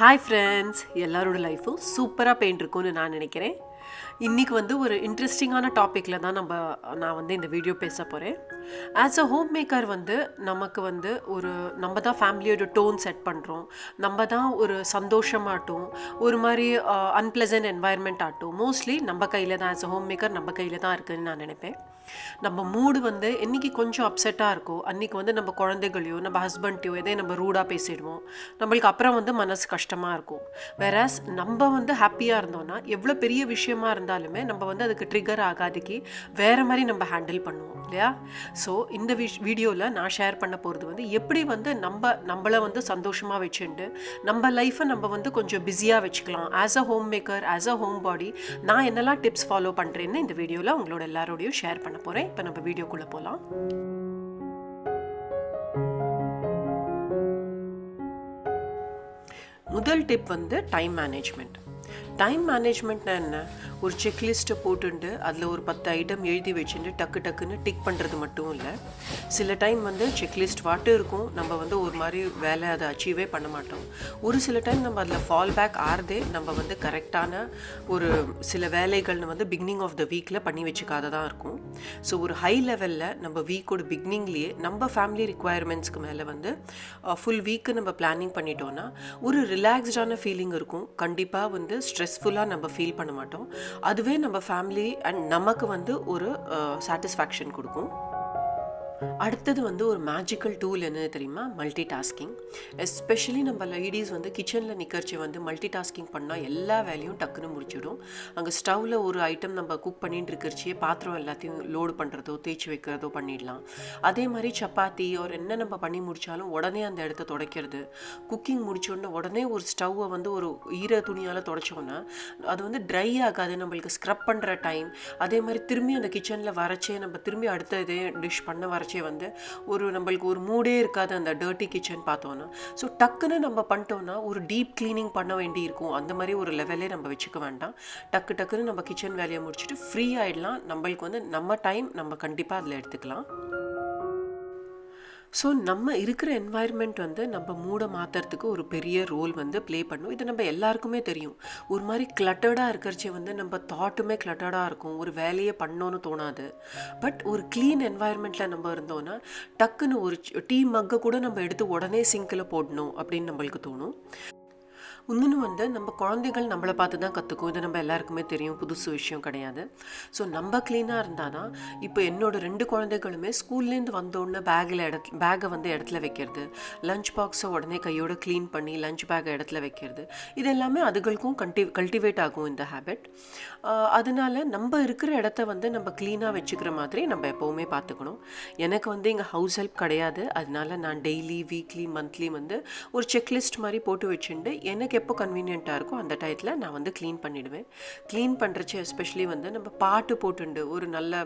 Hi friends எல்லாரோட லைஃப்பும் சூப்பராக paint இருக்கும்னு நான் நினைக்கிறேன். இன்றைக்கி வந்து ஒரு இன்ட்ரெஸ்டிங்கான டாப்பிக்கில் தான் நம்ம நான் வந்து இந்த வீடியோ பேச போகிறேன் ஆஸ் அ ஹோம் மேக்கர் வந்து நமக்கு வந்து ஒரு நம்ம தான் ஃபேமிலியோட டோன் செட் பண்ணுறோம் நம்ம தான் ஒரு சந்தோஷமாட்டும் ஒரு மாதிரி அன்பிளசன்ட் என்வாயர்மெண்ட் ஆகட்டும் மோஸ்ட்லி நம்ம கையில் தான் ஆஸ் அ ஹோம் மேக்கர் நம்ம கையில் தான் இருக்குதுன்னு நான் நினைப்பேன். நம்ம மூடு வந்து என்னைக்கு கொஞ்சம் அப்செட்டாக இருக்கோ அன்றைக்கி வந்து நம்ம குழந்தைகளையோ நம்ம ஹஸ்பண்ட்டையோ எதையும் நம்ம ரூடாக பேசிடுவோம். நம்மளுக்கு அப்புறம் வந்து மனசு கஷ்டமாக இருக்கும். வேறாஸ் நம்ம வந்து ஹாப்பியாக இருந்தோம்னா எவ்வளோ பெரிய விஷயமா இருந்தாலுமே நம்ம வந்து அதுக்கு ட்ரிகர் ஆகாதுக்கு வேறு மாதிரி நம்ம ஹேண்டில் பண்ணுவோம் இல்லையா? ஸோ இந்த விஷ் வீடியோவில் நான் ஷேர் பண்ண போகிறது வந்து எப்படி வந்து நம்ம நம்மளை வந்து சந்தோஷமாக வச்சுண்டு நம்ம லைஃப்பை நம்ம வந்து கொஞ்சம் பிஸியாக வச்சுக்கலாம். As a home maker as a home body நான் என்னெல்லாம் டிப்ஸ் ஃபாலோ பண்ணுறேன்னு இந்த வீடியோவில் உங்களோட எல்லாரோடையும் ஷேர் பண்ண போகிறேன் இப்போ நம்ம வீடியோக்குள்ளே போகலாம் முதல் டிப் வந்து டைம் மேனேஜ்மெண்ட் டைம் மேனேஜ்மெண்ட்னா என்ன? ஒரு செக்லிஸ்ட்டை போட்டுண்டு அதில் ஒரு பத்து ஐட்டம் எழுதி வச்சுட்டு டக்கு டக்குன்னு டிக் பண்ணுறது மட்டும் இல்லை. சில டைம் வந்து செக்லிஸ்ட் வாட்டும் இருக்கும் நம்ம வந்து ஒரு மாதிரி வேலை அதை அச்சீவே பண்ண மாட்டோம். ஒரு சில டைம் நம்ம அதில் ஃபால் பேக் ஆறதே நம்ம வந்து கரெக்டான ஒரு சில வேலைகள்னு வந்து பிகினிங் ஆஃப் த வீக்கில் பண்ணி வச்சுக்காத தான் இருக்கும். ஸோ ஒரு ஹை லெவலில் நம்ம வீக்கோட பிகினிங்லேயே நம்ம ஃபேமிலி ரிக்குவயர்மெண்ட்ஸ்க்கு மேலே வந்து ஃபுல் வீக்கு நம்ம பிளானிங் பண்ணிட்டோன்னா ஒரு ரிலாக்ஸ்டான ஃபீலிங் இருக்கும். கண்டிப்பாக வந்து ஸ்ட்ரெஸ் ஸ்ட்ரெஸ்ஃபுல்லாக நம்ம ஃபீல் பண்ண மாட்டோம். அதுவே நம்ம ஃபேமிலி அண்ட் நமக்கு வந்து ஒரு சாட்டிஸ்ஃபேக்ஷன் கொடுக்கும். அடுத்தது வந்து ஒரு மேஜிக்கல் டூல் என்ன தெரியுமா? மல்டி டாஸ்கிங் எஸ்பெஷலி நம்ம லேடிஸ் வந்து கிச்சனில் நிற்கிறச்சி வந்து மல்டி டாஸ்கிங் பண்ணால் எல்லா வேலையும் டக்குன்னு முடிச்சிடும். அங்கே ஸ்டவ்வில் ஒரு ஐட்டம் நம்ம குக் பண்ணிட்டு இருக்கிறச்சியே பாத்திரம் எல்லாத்தையும் லோடு பண்ணுறதோ தேய்ச்சி வைக்கிறதோ பண்ணிடலாம். அதே மாதிரி சப்பாத்தி ஒரு என்ன நம்ம பண்ணி முடித்தாலும் உடனே அந்த இடத்த துடைக்கிறது. குக்கிங் முடிச்சோடனே உடனே ஒரு ஸ்டவ்வை வந்து ஒரு ஈர துணியால் துடைச்சோன்னா அது வந்து ட்ரை ஆகாது. நம்மளுக்கு ஸ்க்ரப் பண்ணுற டைம் அதே மாதிரி திரும்பி அந்த கிச்சனில் வரைச்சே நம்ம திரும்பி அடுத்த இதே டிஷ் பண்ண வரைச்சே வந்து ஒரு நம்மளுக்கு ஒரு மூடே இருக்காது அந்த டர்ட்டி கிச்சன் பார்த்தோன்னா ஸோ டக்குன்னு நம்ம பண்ணிட்டோன்னா ஒரு டீப் க்ளீனிங் பண்ண வேண்டி இருக்கும். அந்த மாதிரி ஒரு லெவலே நம்ம வச்சுக்க வேண்டாம். டக்கு டக்குன்னு நம்ம கிச்சன் வேலையை முடிச்சுட்டு ஃப்ரீ ஆகிடலாம் நம்மளுக்கு வந்து நம்ம டைம் நம்ம கண்டிப்பாக அதில் எடுத்துக்கலாம். ஸோ நம்ம இருக்கிற என்வாயர்மெண்ட் வந்து நம்ம மூடை மாற்றுறதுக்கு ஒரு பெரிய ரோல் வந்து ப்ளே பண்ணும். இது நம்ம எல்லாருக்குமே தெரியும். ஒரு மாதிரி கிளட்டர்டாக இருக்கிறச்சே வந்து நம்ம தாட்டுமே கிளட்டர்டாக இருக்கும். ஒரு வேலையை பண்ணோன்னு தோணாது. பட் ஒரு க்ளீன் என்வாயர்மெண்ட்டில் நம்ம இருந்தோன்னா டக்குன்னு ஒரு டீ மக்கை கூட நம்ம எடுத்து உடனே சிங்கில் போடணும் அப்படின்னு நம்மளுக்கு தோணும். இன்னொன்று வந்து நம்ம குழந்தைகள் நம்மளை பார்த்து தான் கற்றுக்கும் இது நம்ம எல்லாருக்குமே தெரியும். புதுசு விஷயம் கிடையாது. ஸோ நம்ம க்ளீனாக இருந்தால் தான் இப்போ என்னோடய ரெண்டு குழந்தைகளுமே ஸ்கூல்லேருந்து வந்தோடனே பேக்கில் இடத்து பேக்கை வந்து இடத்துல வைக்கிறது. லஞ்ச் பாக்ஸை உடனே கையோடு க்ளீன் பண்ணி லஞ்ச் பேக்கை இடத்துல வைக்கிறது. இது எல்லாமே அதுகளுக்கும் கண்டி கல்டிவேட் ஆகும் இந்த ஹேபிட் அதனால நம்ம இருக்கிற இடத்த வந்து நம்ம க்ளீனாக வச்சுக்கிற மாதிரி நம்ம எப்போவுமே பார்த்துக்கணும். எனக்கு வந்து இங்கே ஹவுஸ் ஹெல்ப் கிடையாது. அதனால நான் டெய்லி வீக்லி மந்த்லி வந்து ஒரு செக்லிஸ்ட் மாதிரி போட்டு வச்சுட்டு எனக்கு எப்போ கன்வீனியண்ட்டாக இருக்கோ அந்த டயத்தில் நான் வந்து க்ளீன் பண்ணிவிடுவேன் க்ளீன் பண்ணுறச்சு எஸ்பெஷலி வந்து நம்ம பாட்டு போட்டுண்டு ஒரு நல்ல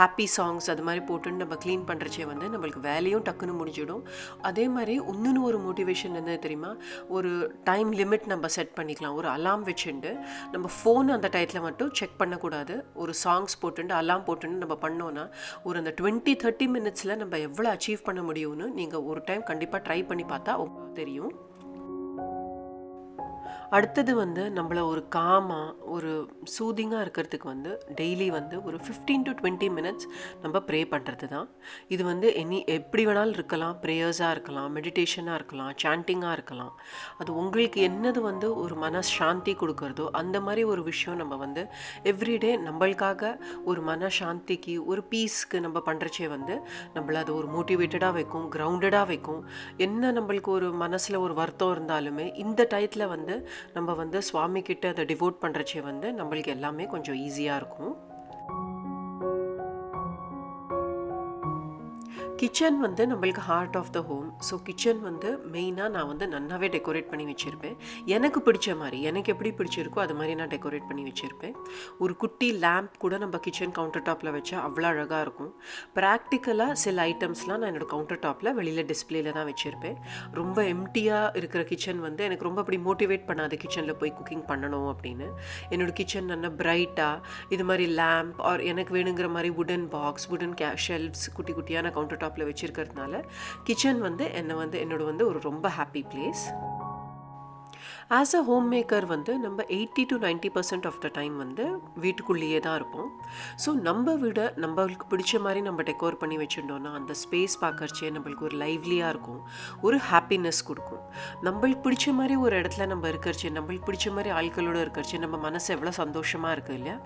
ஹாப்பி சாங்ஸ் அது மாதிரி போட்டுன்னு நம்ம க்ளீன் பண்ணுறச்சே வந்து நம்மளுக்கு வேலையும் டக்குன்னு முடிஞ்சிடும். அதே மாதிரி இன்னொன்று ஒரு மோட்டிவேஷன் என்ன தெரியுமா? ஒரு டைம் லிமிட் நம்ம செட் பண்ணிக்கலாம். ஒரு அலாம் வச்சுண்டு நம்ம ஃபோன் அந்த டயத்தில் மட்டும் செக் பண்ணக்கூடாது. ஒரு சாங்ஸ் போட்டுண்டு அலாம் போட்டுண்டு நம்ம பண்ணோன்னா ஒரு அந்த டுவெண்ட்டி தேர்ட்டி மினிட்ஸில் நம்ம எவ்வளோ அச்சீவ் பண்ண முடியும்னு நீங்கள் ஒரு டைம் கண்டிப்பாக ட்ரை பண்ணி பார்த்தா தெரியும். அடுத்தது வந்து நம்மளை ஒரு காமாக ஒரு சூதிங்காக இருக்கிறதுக்கு வந்து டெய்லி வந்து ஒரு ஃபிஃப்டீன் டு டுவெண்ட்டி மினிட்ஸ் நம்ம ப்ரே பண்ணுறது தான் இது வந்து எனி எப்படி வேணாலும் இருக்கலாம். ப்ரேயர்ஸாக இருக்கலாம் மெடிடேஷனாக இருக்கலாம் சாண்டிங்காக இருக்கலாம். அது உங்களுக்கு என்னது வந்து ஒரு மன சாந்தி கொடுக்குறதோ அந்த மாதிரி ஒரு விஷயம் நம்ம வந்து எவ்ரிடே நம்மளுக்காக ஒரு மன சாந்திக்கு ஒரு பீஸ்க்கு நம்ம பண்ணுறச்சே வந்து நம்மளை அது ஒரு மோட்டிவேட்டடாக வைக்கும் கிரவுண்டடாக வைக்கும். என்ன நம்மளுக்கு ஒரு மனசில் ஒரு வருத்தம் இருந்தாலுமே இந்த டயத்தில் வந்து நம்ம வந்து சுவாமிக்கிட்ட அதை டிவோட் பண்ணுறச்சே வந்து நம்மளுக்கு எல்லாமே கொஞ்சம் ஈஸியாக இருக்கும். கிச்சன் வந்து நம்மளுக்கு heart of the home so kitchen வந்து மெயினாக நான் வந்து நல்லாவே டெக்கரேட் பண்ணி வச்சுருப்பேன். எனக்கு பிடிச்ச மாதிரி எனக்கு எப்படி பிடிச்சிருக்கோ அது மாதிரி நான் டெக்கரேட் பண்ணி வச்சுருப்பேன். ஒரு குட்டி லேம்ப் கூட நம்ம கிச்சன் கவுண்டர் டாப்பில் வச்சா அவ்வளோ அழகாக இருக்கும். ப்ராக்டிக்கலாக சில ஐட்டம்ஸ்லாம் நான் என்னோடய கவுண்டர் டாப்பில் வெளியில் டிஸ்பிளேல தான் வச்சுருப்பேன். ரொம்ப எம்டியாக இருக்கிற கிச்சன் வந்து எனக்கு ரொம்ப அப்படி மோட்டிவேட் பண்ணாது கிச்சனில் போய் குக்கிங் பண்ணணும் அப்படின்னு. என்னோடய கிச்சன் நல்லா பிரைட்டாக இது மாதிரி லேம்ப் ஆர் எனக்கு வேணுங்கிற மாதிரி வுடன் பாக்ஸ் வுடன் கே ஷெல்ஃப்ஸ் குட்டி குட்டியான கவுண்டர் டாப் டாப்பில் வச்சுருக்கிறதுனால கிச்சன் வந்து என்னை வந்து என்னோட வந்து ஒரு ரொம்ப happy place as a home maker வந்து நம்ம eighty to ninety percent of the time வந்து வீட்டுக்குள்ளேயே தான் இருப்போம். ஸோ நம்ம விட நம்மளுக்கு பிடிச்ச மாதிரி நம்ம டெக்கோர் பண்ணி வச்சுட்டோம்னா அந்த ஸ்பேஸ் பார்க்கறச்சே நம்மளுக்கு ஒரு லைவ்லியாக இருக்கும். ஒரு ஹாப்பினஸ் கொடுக்கும். நம்மளுக்கு பிடிச்ச மாதிரி ஒரு இடத்துல நம்ம இருக்கிறச்சே நம்மளுக்கு பிடிச்ச மாதிரி ஆட்களோட இருக்கிறச்சே நம்ம மனசு எவ்வளோ சந்தோஷமாக இருக்குது இல்லையா?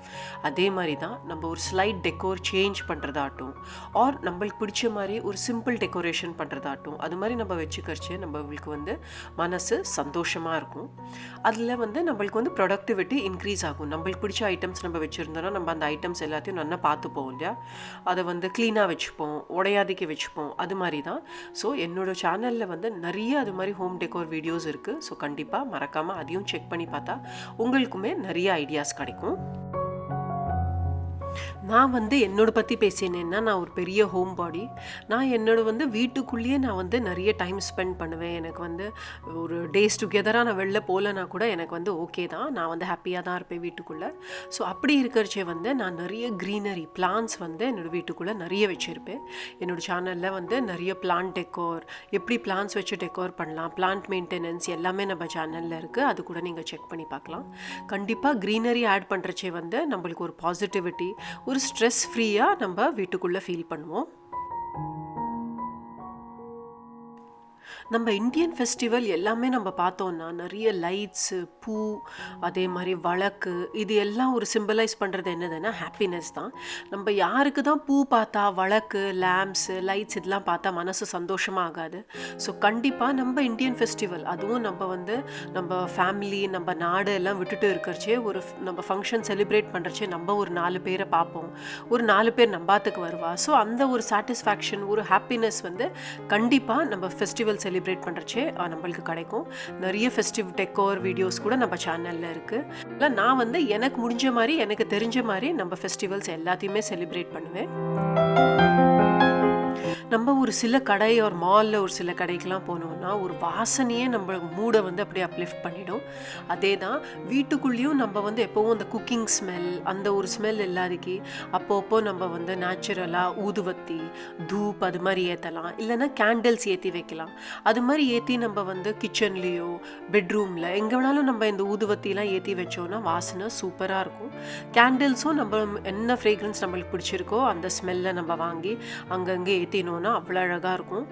அதே மாதிரி தான் நம்ம ஒரு ஸ்லைட் டெக்கோர் சேஞ்ச் பண்ணுறதாட்டும் ஆர் நம்மளுக்கு பிடிச்ச மாதிரி ஒரு சிம்பிள் டெக்கரேஷன் பண்ணுறதாட்டும் அது மாதிரி நம்ம வச்சுக்கிறச்சே நம்மளுக்கு வந்து மனசு சந்தோஷமாக இருக்கும். அதில் வந்து நம்மளுக்கு வந்து ப்ரொடக்டிவிட்டி இன்க்ரீஸ் ஆகும். நம்மளுக்கு பிடிச்ச ஐட்டம்ஸ் நம்ம வச்சுருந்தோம்னா நம்ம அந்த ஐட்டம்ஸ் எல்லாத்தையும் நல்லா பார்த்துப்போம் இல்லையா? அதை வந்து க்ளீனாக வச்சுப்போம் உடையாதிக்கு வச்சுப்போம். அது மாதிரி தான் ஸோ என்னோட சேனலில் வந்து நிறைய அது மாதிரி ஹோம் டெக்கோர் வீடியோஸ் இருக்குது ஸோ கண்டிப்பாக மறக்காமல் அதையும் செக் பண்ணி பார்த்தா உங்களுக்குமே நிறைய ஐடியாஸ் கிடைக்கும். நான் வந்து என்னோட பற்றி பேசினேன்னா நான் ஒரு பெரிய ஹோம் பாடி நான் என்னோட வந்து வீட்டுக்குள்ளேயே நான் வந்து நிறைய டைம் ஸ்பெண்ட் பண்ணுவேன். எனக்கு வந்து ஒரு டேஸ் டுகெதராக நான் வெளில போகலனா கூட எனக்கு வந்து ஓகே தான். நான் வந்து ஹாப்பியாக தான் இருப்பேன் வீட்டுக்குள்ளே. ஸோ அப்படி இருக்கிறச்சே வந்து நான் நிறைய க்ரீனரி பிளான்ஸ் வந்து என்னோடய வீட்டுக்குள்ளே நிறைய வச்சுருப்பேன். என்னோடய சேனலில் வந்து நிறைய பிளான்ட் டெக்கோர் எப்படி பிளான்ஸ் வச்சு டெக்கோர் பண்ணலாம் பிளான்ட் மெயின்டெனன்ஸ் எல்லாமே நம்ம சேனலில் இருக்குது அது கூட நீங்கள் செக் பண்ணி பார்க்கலாம். கண்டிப்பாக க்ரீனரி ஆட் பண்ணுறச்சே வந்து நம்மளுக்கு ஒரு பாசிட்டிவிட்டி ஒரு ஸ்ட்ரெஸ் ஃப்ரீயாக நம்ம வீட்டுக்குள்ளே ஃபீல் பண்ணுவோம். நம்ம இந்தியன் ஃபெஸ்டிவல் எல்லாமே நம்ம பார்த்தோன்னா நிறைய லைட்ஸு பூ அதே மாதிரி வழக்கு இது எல்லாம் ஒரு சிம்பிளைஸ் பண்ணுறது என்னதுன்னா ஹாப்பினஸ் தான். நம்ம யாருக்கு தான் பூ பார்த்தா வழக்கு லேம்ப்ஸு லைட்ஸ் இதெல்லாம் பார்த்தா மனசு சந்தோஷமாக ஆகாது. ஸோ கண்டிப்பாக நம்ம இந்தியன் ஃபெஸ்டிவல் அதுவும் நம்ம வந்து நம்ம ஃபேமிலி நம்ம நாடு எல்லாம் விட்டுட்டு இருக்கிறச்சே ஒரு நம்ம ஃபங்க்ஷன் செலிப்ரேட் பண்ணுறச்சே நம்ம ஒரு நாலு பேரை பார்ப்போம். ஒரு நாலு பேர் நம்பாத்துக்கு வருவா. ஸோ அந்த ஒரு சாட்டிஸ்ஃபேக்ஷன் ஒரு ஹாப்பினஸ் வந்து கண்டிப்பாக நம்ம ஃபெஸ்டிவல் செலிப்ரேட் செலிப்ரேட் பண்ணுறச்சே நம்மளுக்கு கிடைக்கும். நிறைய ஃபெஸ்டிவ் டெக்கோர் வீடியோஸ் கூட நம்ம சேனலில் இருக்குது இல்லை நான் வந்து எனக்கு முடிஞ்ச மாதிரி எனக்கு தெரிஞ்ச மாதிரி நம்ம ஃபெஸ்டிவல்ஸ் எல்லாத்தையுமே செலிப்ரேட் பண்ணுவேன். நம்ம ஒரு சில கடை ஒரு மாலில் ஒரு சில கடைக்கெலாம் போனோம்னா ஒரு வாசனையே நம்ம மூடை வந்து அப்படியே அப்லிஃப்ட் பண்ணிடும். அதே தான் வீட்டுக்குள்ளேயும் நம்ம வந்து எப்போவும் அந்த குக்கிங் ஸ்மெல் அந்த ஒரு ஸ்மெல் இல்லாதக்கு அப்பப்போ நம்ம வந்து நேச்சுரலாக ஊதுவத்தி தூப் அது மாதிரி ஏற்றலாம் இல்லைன்னா கேண்டில்ஸ் ஏற்றி வைக்கலாம். அது மாதிரி ஏற்றி நம்ம வந்து கிச்சன்லேயோ பெட்ரூமில் எங்கே வேணாலும் நம்ம இந்த ஊதுவத்திலாம் ஏற்றி வச்சோன்னா வாசனை சூப்பராக இருக்கும். கேண்டில்ஸும் நம்ம என்ன ஃப்ரேக்ரன்ஸ் நம்மளுக்கு பிடிச்சிருக்கோ அந்த ஸ்மெல்லை நம்ம வாங்கி அங்கங்கே ஏற்றினோம் போனால் அவ்வளோ அழகாக இருக்கும்.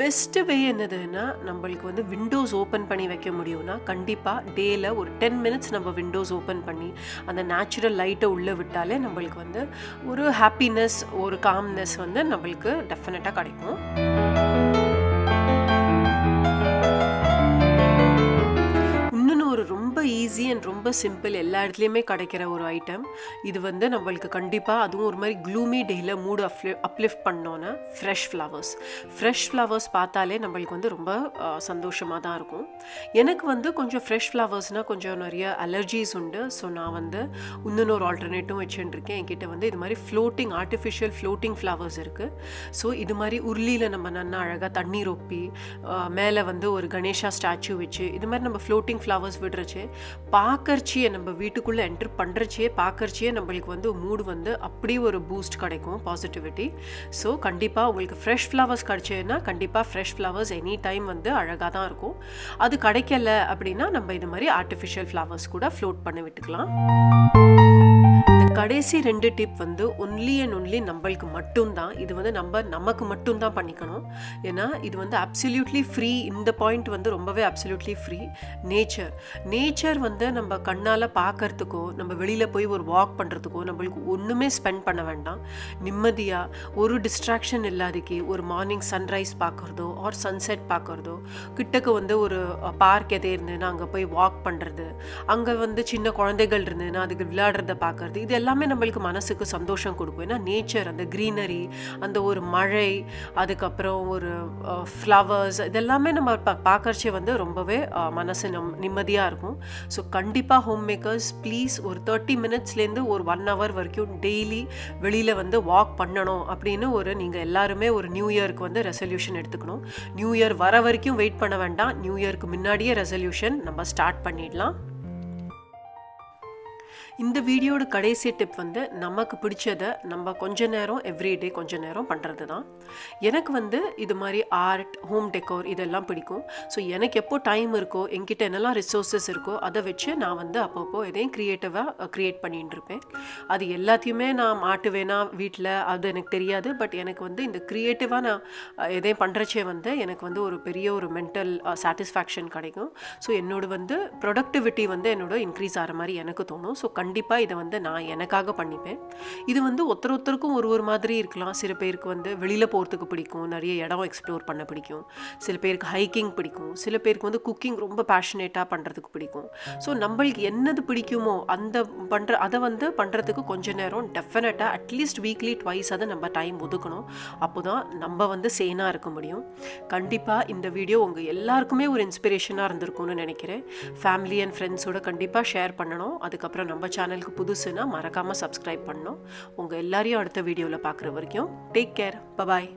பெஸ்ட்டு வே என்னதுன்னா நம்மளுக்கு வந்து விண்டோஸ் ஓப்பன் பண்ணி வைக்க முடியும்னா கண்டிப்பாக டேயில் ஒரு டென் மினிட்ஸ் நம்ம விண்டோஸ் ஓப்பன் பண்ணி அந்த நேச்சுரல் லைட்டை உள்ளே விட்டாலே நம்மளுக்கு வந்து ஒரு ஹாப்பினஸ் ஒரு காம்னஸ் வந்து நம்மளுக்கு டெஃபினட்டாக கிடைக்கும். ஈஸி அண்ட் ரொம்ப சிம்பிள் எல்லா இடத்துலையுமே கிடைக்கிற ஒரு ஐட்டம் இது வந்து நம்மளுக்கு கண்டிப்பாக அதுவும் ஒரு மாதிரி க்ளூமி டேயில் மூடு அப்லி அப்லிஃப்ட் பண்ணோன்னா ஃப்ரெஷ் ஃப்ளவர்ஸ் ஃப்ரெஷ் ஃப்ளவர்ஸ் பார்த்தாலே நம்மளுக்கு வந்து ரொம்ப சந்தோஷமாக தான் இருக்கும். எனக்கு வந்து கொஞ்சம் ஃப்ரெஷ் ஃப்ளவர்ஸ்னால் கொஞ்சம் நிறைய அலர்ஜிஸ் உண்டு. ஸோ நான் வந்து இன்னொன்று ஒரு ஆல்டர்னேட்டும் வச்சுருக்கேன் என்கிட்ட வந்து இது மாதிரி ஃப்ளோட்டிங் ஆர்டிஃபிஷியல் ஃப்ளோட்டிங் ஃப்ளவர்ஸ் இருக்குது ஸோ இது மாதிரி உருளியில் நம்ம நல்லா அழகாக தண்ணி ரொப்பி மேலே வந்து ஒரு கணேஷா ஸ்டாச்சு வச்சு இது மாதிரி நம்ம ஃப்ளோட்டிங் ஃப்ளவர்ஸ் விடுறச்சு பார்க்கறச்சியே நம்ம வீட்டுக்குள்ளே என்ட்ரு பண்ணுறச்சியே பார்க்கறச்சியே நம்மளுக்கு வந்து மூடு வந்து அப்படியே ஒரு பூஸ்ட் கிடைக்கும் பாசிட்டிவிட்டி ஸோ கண்டிப்பாக உங்களுக்கு ஃப்ரெஷ் ஃப்ளவர்ஸ் கிடச்சதுன்னா கண்டிப்பாக ஃப்ரெஷ் ஃப்ளவர்ஸ் எனி டைம் வந்து அழகாக தான் இருக்கும். அது கிடைக்கல அப்படின்னா நம்ம இது மாதிரி ஆர்டிஃபிஷியல் ஃப்ளவர்ஸ் கூட ஃப்ளோட் பண்ணி விட்டுக்கலாம். கடைசி ரெண்டு டிப் வந்து ஒன்லி அண்ட் ஒன்லி நம்மளுக்கு மட்டும்தான். இது வந்து நம்ம நமக்கு மட்டும்தான் பண்ணிக்கணும். ஏன்னா இது வந்து அப்சல்யூட்லி ஃப்ரீ இந்த பாயிண்ட் வந்து ரொம்பவே அப்சல்யூட்லி ஃப்ரீ நேச்சர் நேச்சர் வந்து நம்ம கண்ணால் பார்க்கறதுக்கோ நம்ம வெளியில் போய் ஒரு வாக் பண்ணுறதுக்கோ நம்மளுக்கு ஒன்றுமே ஸ்பெண்ட் பண்ண வேண்டாம். நிம்மதியாக ஒரு டிஸ்ட்ராக்ஷன் இல்லாதக்கு ஒரு மார்னிங் சன்ரைஸ் பார்க்குறதோ ஆர் சன்செட் பார்க்குறதோ கிட்டக்கு வந்து ஒரு பார்க் எதே இருந்ததுன்னா அங்கே போய் வாக் பண்ணுறது அங்கே வந்து சின்ன குழந்தைகள் இருந்ததுன்னா அதுக்கு விளையாடுறத பார்க்குறது இது எல்லாமே நம்மளுக்கு மனசுக்கு சந்தோஷம் கொடுக்கும். ஏன்னா நேச்சர் அந்த க்ரீனரி அந்த ஒரு மழை அதுக்கப்புறம் ஒரு ஃப்ளவர்ஸ் இதெல்லாமே நம்ம பா பார்க்கறச்சே வந்து ரொம்பவே மனசு நம் நிம்மதியாக இருக்கும். ஸோ கண்டிப்பாக ஹோம் மேக்கர்ஸ் ப்ளீஸ் ஒரு தேர்ட்டி மினிட்ஸ்லேருந்து ஒரு ஒன் ஹவர் வரைக்கும் டெய்லி வெளியில் வந்து வாக் பண்ணணும் அப்படின்னு ஒரு நீங்கள் எல்லாருமே ஒரு நியூ இயருக்கு வந்து ரெசல்யூஷன் எடுத்துக்கணும். நியூ இயர் வர வரைக்கும் வெயிட் பண்ண வேண்டாம். நியூ இயருக்கு முன்னாடியே ரெசல்யூஷன் நம்ம ஸ்டார்ட் பண்ணிடலாம். இந்த வீடியோட கடைசி டிப் வந்து நமக்கு பிடிச்சதை நம்ம கொஞ்ச நேரம் எவ்ரிடே கொஞ்ச நேரம் பண்ணுறது தான் எனக்கு வந்து இது மாதிரி ஆர்ட் ஹோம் டெக்கோர் இதெல்லாம் பிடிக்கும். ஸோ எனக்கு எப்போ டைம் இருக்கோ என்கிட்ட என்னெல்லாம் ரிசோர்ஸஸ் இருக்கோ அதை வச்சு நான் வந்து அப்பப்போ எதையும் க்ரியேட்டிவாக க்ரியேட் பண்ணிட்டு இருப்பேன். அது எல்லாத்தையுமே நான் மாட்டுவேனா வீட்டில் அது எனக்கு தெரியாது. பட் எனக்கு வந்து இந்த க்ரியேட்டிவாக நான் எதையும் பண்ணுறச்சே வந்து எனக்கு வந்து ஒரு பெரிய ஒரு மென்டல் சாட்டிஸ்ஃபேக்ஷன் கிடைக்கும். ஸோ என்னோட வந்து ப்ரொடக்டிவிட்டி வந்து என்னோட இன்க்ரீஸ் ஆகிற மாதிரி எனக்கு தோணும். ஸோ கண்டிப்பாக இதை வந்து நான் எனக்காக பண்ணிப்பேன். இது வந்து ஒருத்தர் ஒருத்தருக்கும் ஒரு ஒரு மாதிரி இருக்கலாம். சில பேருக்கு வந்து வெளியில் போகிறதுக்கு பிடிக்கும். நிறைய இடம் எக்ஸ்ப்ளோர் பண்ண பிடிக்கும். சில பேருக்கு ஹைக்கிங் பிடிக்கும். சில பேருக்கு வந்து குக்கிங் ரொம்ப பேஷனேட்டாக பண்ணுறதுக்கு பிடிக்கும். ஸோ நம்மளுக்கு என்னது பிடிக்குமோ அந்த பண்ணுற அதை வந்து பண்ணுறதுக்கு கொஞ்ச நேரம் டெஃபினட்டாக அட்லீஸ்ட் வீக்லி ட்வைஸ் அதை நம்ம டைம் ஒதுக்கணும். அப்போ தான் நம்ம வந்து சேனாக இருக்க முடியும். கண்டிப்பாக இந்த வீடியோ உங்கள் எல்லாருக்குமே ஒரு இன்ஸ்பிரேஷனாக இருந்திருக்கும்னு நினைக்கிறேன். ஃபேமிலி அண்ட் ஃப்ரெண்ட்ஸோட கண்டிப்பாக ஷேர் பண்ணணும். அதுக்கப்புறம் நம்ம சேனலுக்கு புதுசுன்னா மறக்காமல் சப்ஸ்கிரைப் பண்ணணும். உங்கள் எல்லாரையும் அடுத்த வீடியோவில் பார்க்குற வரைக்கும் டேக் கேர் பபாய்